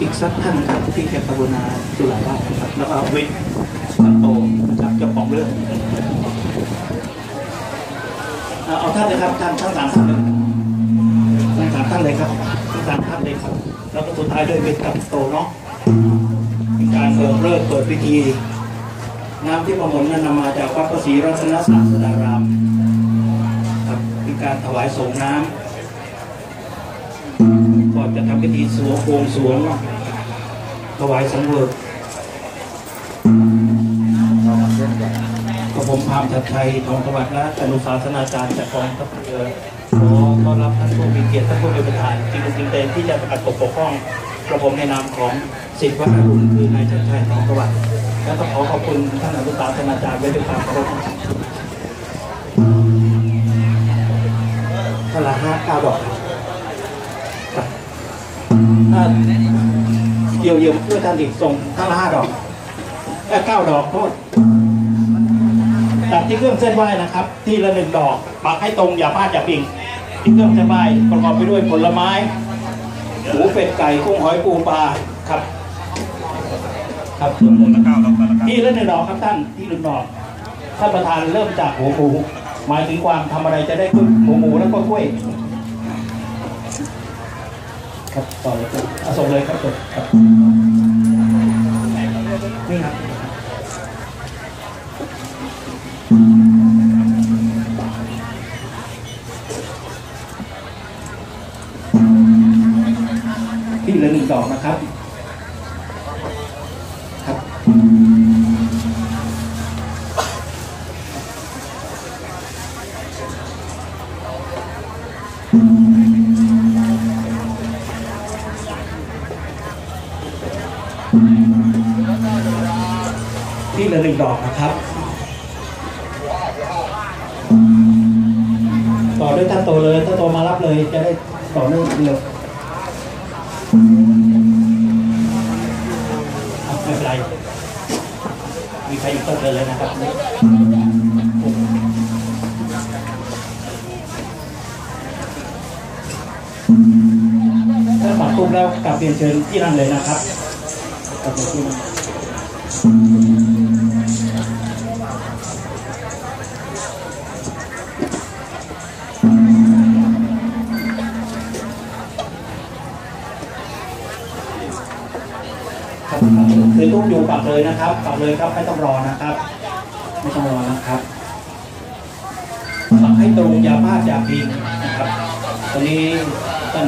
อีกสักท่านครับที่แกกรุณาจุฬาราชครับแล้วก็วิทย์สันโตนะครับเจ้าของเรื่องเอาท่านเลยครับท่านทั้งสามท่านเลยทั้งสามท่านเลยครับทั้งสามท่านเลยครับ แล้วก็สุดท้ายด้วยวิทย์กับโตเนาะเป็นการเปิดเลิกเปิดพิธี น้ำที่ประมวลนั้นนำมาจากวัดพระศรีรัตนศาสดารามครับเป็นการถวายสงน้ำก่อนจะทำพิธีสวงโวงสวงถวายสังเวยกับผมพามชัดชัยทองสวัสดิ์และอนุสาสนาจารย์จากกองทัพเรือขอต้อนรับท่านผู้มีเกียรติท่านผู้มีประธานจริงจริงเต็มที่จะประกาศปกป้องกระผมในนามของสิทธิวัฒนรุ่นคือนายชัด ขอขอบคุณท่านอนุสาสนาจารย์ไว้ด้วยความเคารพท่านละห้าเก้าดอกครับอ่าเยี่ยวเยี่ยมด้วยท่านอีกส่งท่านละห้าดอกเอ้ยเก้าดอกโทษตัดที่เครื่องเส้นไหว้นะครับ ทีละหนึ่งดอก ปักให้ตรงอย่าพลาดอย่าปิงที่เครื่องเส้นไหว้ประกอบไปด้วยผลไม้หมูเป็ดไก่กุ้งหอยปูปลาครับ ครับคนละเก้าดอกคนละเก้าที่ละหนึ่งดอกครับท่านที่หนึ่งดอกท่านประธานเริ่มจากหัวหมูหมายถึงความทำอะไรจะได้ขึ้นหัวหมูแล้วก็กล้วย ครับต่อเลยครับเอาส่งเลยครับส่งครับนี่ครับที่ละหนึ่งดอกนะครับครับ ที่ละหนึ่งดอกนะครับ ต่อด้วยท่านโตเลยท่านโตมารับเลยจะได้ต่อเนื่องเร็วไม่เป็นไรมีใครอยู่ก็เกินเลยนะครับ ถ้าปักตุ้มแล้วกลับเรียนเชิญที่นั่นเลยนะครับกลับไปที่นั่นครับคือตุ้มอยู่ปักเลยนะครับปักเลยครับไม่ต้องรอนะครับ ไม่ต้องรอนะครับปักให้ตรงอย่าพลาดอย่าพิงนะครับตอนนี้ท่าน